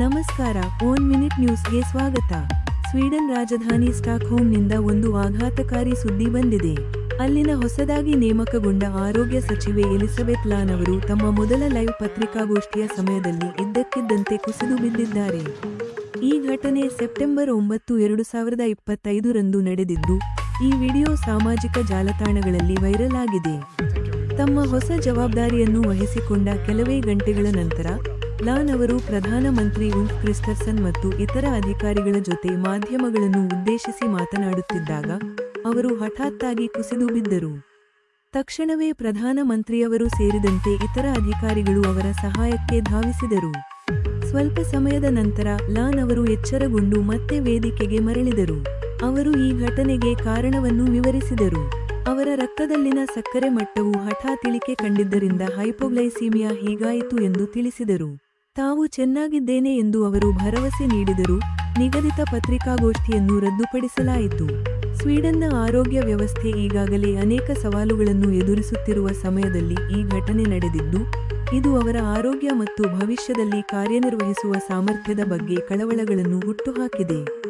ನಮಸ್ಕಾರ own minute ನ್ಯೂಸ್ಗೆ ಸ್ವಾಗತ. ಸ್ವೀಡನ್ ರಾಜಧಾನಿ ಸ್ಟಾಕ್ಹೋಮ್ನಿಂದ ಒಂದು ಆಘಾತಕಾರಿ ಸುದ್ದಿ ಬಂದಿದೆ. ಅಲ್ಲಿನ ಹೊಸದಾಗಿ ನೇಮಕಗೊಂಡ ಆರೋಗ್ಯ ಸಚಿವೆ ಎಲಿಸಬೆತ್ ಲಾನ್ ಅವರು ತಮ್ಮ ಮೊದಲ ಲೈವ್ ಪತ್ರಿಕಾಗೋಷ್ಠಿಯ ಸಮಯದಲ್ಲಿ ಇದ್ದಕ್ಕಿದ್ದಂತೆ ಕುಸಿದು ಬಿದ್ದಿದ್ದಾರೆ. ಈ ಘಟನೆ ಸೆಪ್ಟೆಂಬರ್ ಒಂಬತ್ತು, ಎರಡು ಸಾವಿರದ ಇಪ್ಪತ್ತೈದರಂದು ನಡೆದಿದ್ದು, ಈ ವಿಡಿಯೋ ಸಾಮಾಜಿಕ ಜಾಲತಾಣಗಳಲ್ಲಿ ವೈರಲ್ ಆಗಿದೆ. ತಮ್ಮ ಹೊಸ ಜವಾಬ್ದಾರಿಯನ್ನು ವಹಿಸಿಕೊಂಡ ಕೆಲವೇ ಗಂಟೆಗಳ ನಂತರ ಲಾನ್ ಅವರು ಪ್ರಧಾನಮಂತ್ರಿ ಉಲ್ಫ್ ಕ್ರಿಸ್ಟರ್ಸನ್ ಮತ್ತು ಇತರ ಅಧಿಕಾರಿಗಳ ಜೊತೆ ಮಾಧ್ಯಮಗಳನ್ನು ಉದ್ದೇಶಿಸಿ ಮಾತನಾಡುತ್ತಿದ್ದಾಗ ಅವರು ಹಠಾತ್ತಾಗಿ ಕುಸಿದು ಬಿದ್ದರು. ತಕ್ಷಣವೇ ಪ್ರಧಾನಮಂತ್ರಿಯವರು ಸೇರಿದಂತೆ ಇತರ ಅಧಿಕಾರಿಗಳು ಅವರ ಸಹಾಯಕ್ಕೆ ಧಾವಿಸಿದರು. ಸ್ವಲ್ಪ ಸಮಯದ ನಂತರ ಲಾನ್ ಅವರು ಎಚ್ಚರಗೊಂಡು ಮತ್ತೆ ವೇದಿಕೆಗೆ ಮರಳಿದರು. ಅವರು ಈ ಘಟನೆಗೆ ಕಾರಣವನ್ನು ವಿವರಿಸಿದರು. ಅವರ ರಕ್ತದಲ್ಲಿನ ಸಕ್ಕರೆ ಮಟ್ಟವು ಹಠಾತ್ ಇಳಿಕೆ ಕಂಡಿದ್ದರಿಂದ ಹೈಪೋಗ್ಲೈಸೀಮಿಯಾ ಹೀಗಾಯಿತು ಎಂದು ತಿಳಿಸಿದರು. ತಾವು ಚೆನ್ನಾಗಿದ್ದೇನೆ ಎಂದು ಅವರು ಭರವಸೆ ನೀಡಿದರು. ನಿಗದಿತ ಪತ್ರಿಕಾಗೋಷ್ಠಿಯನ್ನು ರದ್ದುಪಡಿಸಲಾಯಿತು. ಸ್ವೀಡನ್ನ ಆರೋಗ್ಯ ವ್ಯವಸ್ಥೆ ಈಗಾಗಲೇ ಅನೇಕ ಸವಾಲುಗಳನ್ನು ಎದುರಿಸುತ್ತಿರುವ ಸಮಯದಲ್ಲಿ ಈ ಘಟನೆ ನಡೆದಿದ್ದು, ಇದು ಅವರ ಆರೋಗ್ಯ ಮತ್ತು ಭವಿಷ್ಯದಲ್ಲಿ ಕಾರ್ಯನಿರ್ವಹಿಸುವ ಸಾಮರ್ಥ್ಯದ ಬಗ್ಗೆ ಕಳವಳಗಳನ್ನು ಹುಟ್ಟುಹಾಕಿದೆ.